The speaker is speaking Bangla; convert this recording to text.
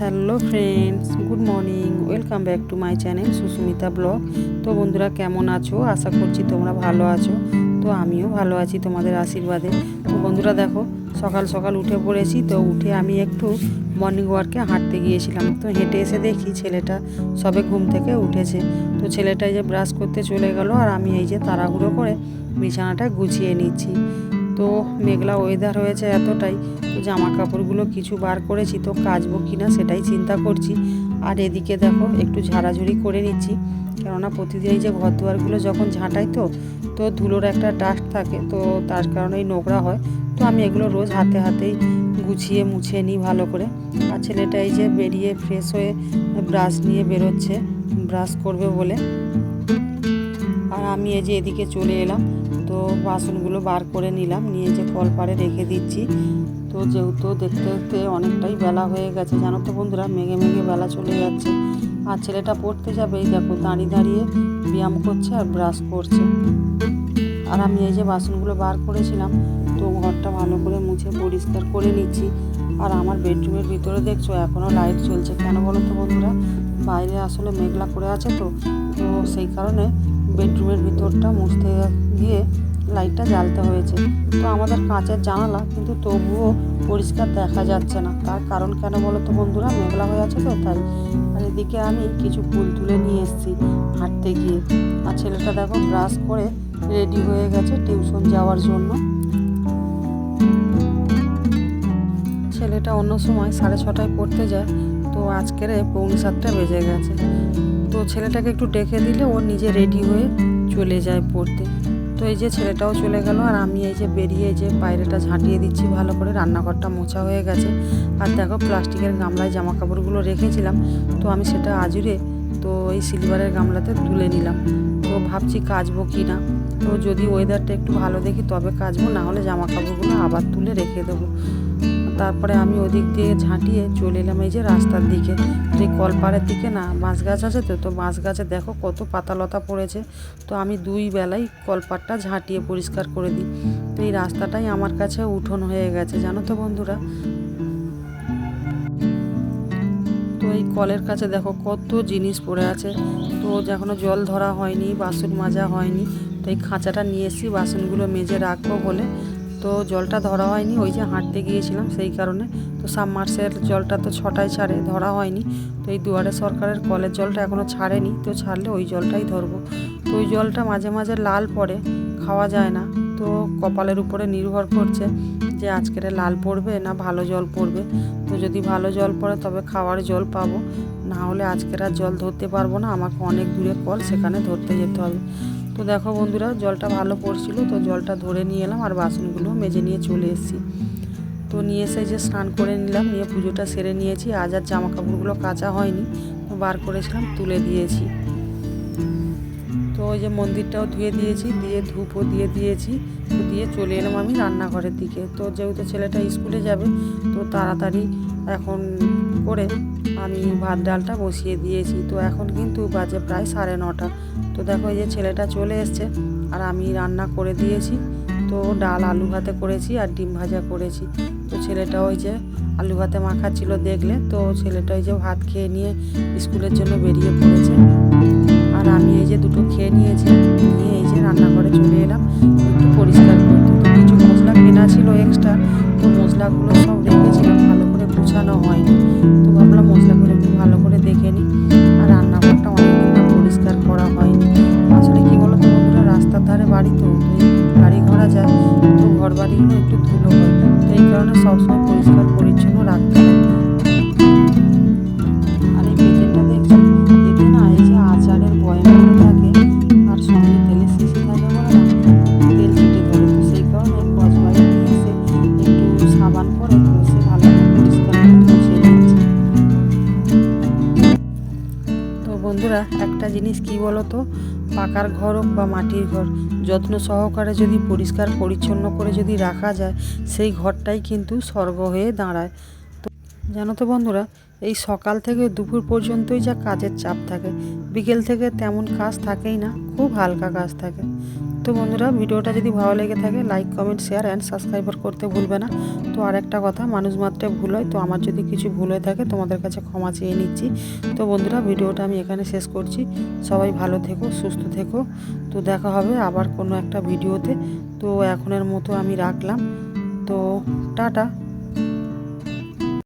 Hello friends good morning welcome back to my channel Sushmita blog তো বন্ধুরা, কেমন আছো? আশা করছি তোমরা ভালো আছো। তো আমিও ভালো আছি তোমাদের আশীর্বাদে। তো বন্ধুরা, দেখো, সকাল সকাল উঠে পড়েছি। তো উঠে আমি একটু মর্নিং ওয়ার্কে হাঁটতে গিয়েছিলাম। তো হেঁটে এসে দেখি ছেলেটা সবে ঘুম থেকে উঠেছে। তো ছেলেটা যে ব্রাশ করতে চলে গেল। আর আমি এই যে তাড়াহুড়ো করে বিছানাটা গুছিয়ে নিচ্ছি। তো মেঘলা ওয়েদার হয়েছে এতটাই জামা কাপড়গুলো কিছু বার করেছি তো কাচবো কি না সেটাই চিন্তা করছি। আর এদিকে দেখো একটু ঝাড়াঝুড়ি করে নিচ্ছি। কেননা প্রতিদিন এই যে ঘর দুয়ারগুলো যখন ঝাঁটাই তো তো ধুলোর একটা ডাস্ট থাকে তো তার কারণেই নোংরা হয়। তো আমি এগুলো রোজ হাতে হাতেই গুছিয়ে মুছে নিই ভালো করে। আর ছেলেটা এই যে বেরিয়ে ফ্রেশ হয়ে ব্রাশ নিয়ে বেরোচ্ছে ব্রাশ করবে বলে। আর আমি এই যে এদিকে চলে এলাম। তো বাসনগুলো বার করে নিলাম, নিয়ে যে কলপারে রেখে দিচ্ছি। তো যেহেতু দেখতে দেখতে অনেকটাই বেলা হয়ে গেছে, জানো তো বন্ধুরা, মেঘে মেঘে বেলা চলে যাচ্ছে। আর ছেলেটা পড়তে যাবে, এই দেখো দাঁড়িয়ে দাঁড়িয়ে ব্যায়াম করছে আর ব্রাশ করছে। আর আমি এই যে বাসনগুলো বার করেছিলাম, তো ঘরটা ভালো করে মুছে পরিষ্কার করে নিচ্ছি। আর আমার বেডরুমের ভিতরে দেখছ এখনও লাইট চলছে কেন বলো তো বন্ধুরা? বাইরে আসলে মেঘলা করে আছে তো। তো সেই কারণে বেডরুমের ভিতরটা মুছতে গিয়ে লাইটটা জ্বালতে হয়েছে। তো আমাদের কাঁচের জানালা, কিন্তু তবুও পরিষ্কার দেখা যাচ্ছে না। তার কারণ কেন বলো তো বন্ধুরা? মেঘলা হয়ে আছে তো, তাই। আর এদিকে আমি কিছু ফুল তুলে নিয়ে এসেছি হাঁটতে গিয়ে। আর ছেলেটা দেখো ব্রাশ করে রেডি হয়ে গেছে টিউশন যাওয়ার জন্য। ছেলেটা অন্য সময় সাড়ে ছটায় পড়তে যায়। তো আজকের পৌনে সাতটা বেজে গেছে। তো ছেলেটাকে একটু ডেকে দিলে ও নিজে রেডি হয়ে চলে যায় পড়তে। তো এই যে ছেলেটাও চলে গেল আর আমি এই যে বেরিয়ে যে বাইরেটা ঝাঁটিয়ে দিচ্ছি ভালো করে, রান্নাঘরটা মোছা হয়ে গেছে। আর দেখো প্লাস্টিকের গামলায় জামা কাপড়গুলো রেখেছিলাম, তো আমি সেটা আজুরে তো এই সিলভারের গামলাতে তুলে নিলাম। তো ভাবছি কাচবো কি না? তো যদি ওয়েদারটা একটু ভালো দেখি তবে কাচবো, না হলে জামা কাপড়গুলো আবার তুলে রেখে দেবো। তারপরে আমি ওদিক দিয়ে ঝাঁটিয়ে চলে এলাম এই যে রাস্তার দিকে। এই কলপাড়ের দিকে না বাঁশ গাছ আছে তো তো বাঁশ গাছে দেখো কত পাতালতা পড়েছে। তো আমি দুই বেলাই কলপাড়টা ঝাঁটিয়ে পরিষ্কার করে দিই। তো এই রাস্তাটাই আমার কাছে উঠোন হয়ে গেছে, জানো তো বন্ধুরা? তো এই কলের কাছে দেখো কত জিনিস পড়ে আছে। তো এখনও জল ধরা হয়নি, বাসন মাজা হয়নি। তো এই খাঁচাটা নিয়ে এসেছি, বাসনগুলো মেজে রাখব বলে। তো জলটা ধরা হয়নি, ওই যে হাঁটতে গিয়েছিলাম সেই কারণে। তো সাবমার্সের জলটা তো ছটায় ছাড়ে, ধরা হয়নি। তো এই দুয়ারে সরকারের কলের জলটা এখনও ছাড়েনি, তো ছাড়লে ওই জলটাই ধরবো। তো ওই জলটা মাঝে মাঝে লাল পড়ে, খাওয়া যায় না। তো কপালের উপরে নির্ভর করছে যে আজকের লাল পড়বে না ভালো জল পড়বে। তো যদি ভালো জল পড়ে তবে খাওয়ার জল পাবো। না হলে আজকের আর জল ধরতে পারব না, আমাকে অনেক দূরে কল, সেখানে ধরতে যেতে হবে। তো দেখো বন্ধুরা, জলটা ভালো পড়ছিল, তো জলটা ধরে নিয়ে এলাম আর বাসনগুলো মেজে নিয়ে চলে এসেছি। তো নিয়ে এসে যে স্নান করে নিলাম, নিয়ে পুজোটা সেরে নিয়েছি। আজ আর জামা কাপড়গুলো কাচা হয়নি, তো বার করেছিলাম, তুলে দিয়েছি। তো ওই যে মন্দিরটাও ধুয়ে দিয়েছি, দিয়ে ধূপও দিয়ে দিয়েছি, তো দিয়ে চলে এলাম আমি রান্নাঘরের দিকে। তো যেহেতু ছেলেটা স্কুলে যাবে, তো তাড়াতাড়ি এখন করে আমি ভাত ডালটা বসিয়ে দিয়েছি। তো এখন কিন্তু বাজে প্রায় সাড়ে নটা। তো দেখো এই যে ছেলেটা চলে এসছে আর আমি রান্না করে দিয়েছি। তো ডাল আলু ভাতে করেছি আর ডিম ভাজা করেছি। তো ছেলেটা ওই যে আলু ভাতে মাখাচ্ছিল দেখলে। তো ছেলেটা ওই যে ভাত খেয়ে নিয়ে স্কুলের জন্য বেরিয়ে পড়েছে। আর আমি এই যে দুটো খেয়ে নিয়েছি, নিয়ে এই যে রান্না রান্নাঘরে চলে এলাম। একটু পরিষ্কার করতে। তো কিছু মশলা কেনা ছিল এক্সট্রা তো মশলাগুলো সব রেখেছিলাম, ভালো করে গুছানো হয়নি। ঘোড়া যায় তো ঘর বাড়িগুলো একটু ধুলো হয় তো এই কারণে সবসময় পরিষ্কার, পরিচ্ছন্ন রাখতে হয়। আর এই এই যে আচারের থাকে, আর সেই কারণে সাবান ভালো করে মুছে তো বন্ধুরা, একটা জিনিস কি বলো তো পাকার ঘর হোক বা মাটির ঘর, যত্ন সহকারে যদি পরিষ্কার পরিচ্ছন্ন করে যদি রাখা যায়, সেই ঘরটাই কিন্তু স্বর্গ হয়ে দাঁড়ায়। তো জানো তো বন্ধুরা, এই সকাল থেকে দুপুর পর্যন্তই যা কাজের চাপ থাকে, বিকেল থেকে তেমন কাজ থাকেই না, খুব হালকা কাজ থাকে। তো বন্ধুরা, ভিডিওটা যদি ভালো লেগে থাকে like comment share and subscriber করতে ভুলবে না। তো আর একটা কথা, মানুষ মাত্রে ভুল হয়, তো আমার যদি কিছু ভুল হয়ে থাকে, তোমাদের কাছে ক্ষমা চেয়ে নিচ্ছি। তো বন্ধুরা, ভিডিওটা আমি এখানে শেষ করছি। সবাই ভালো থেকো, সুস্থ থেকো। তো দেখা হবে আবার কোনো একটা ভিডিওতে। তো এখনের মতো আমি রাখলাম। তো টাটা।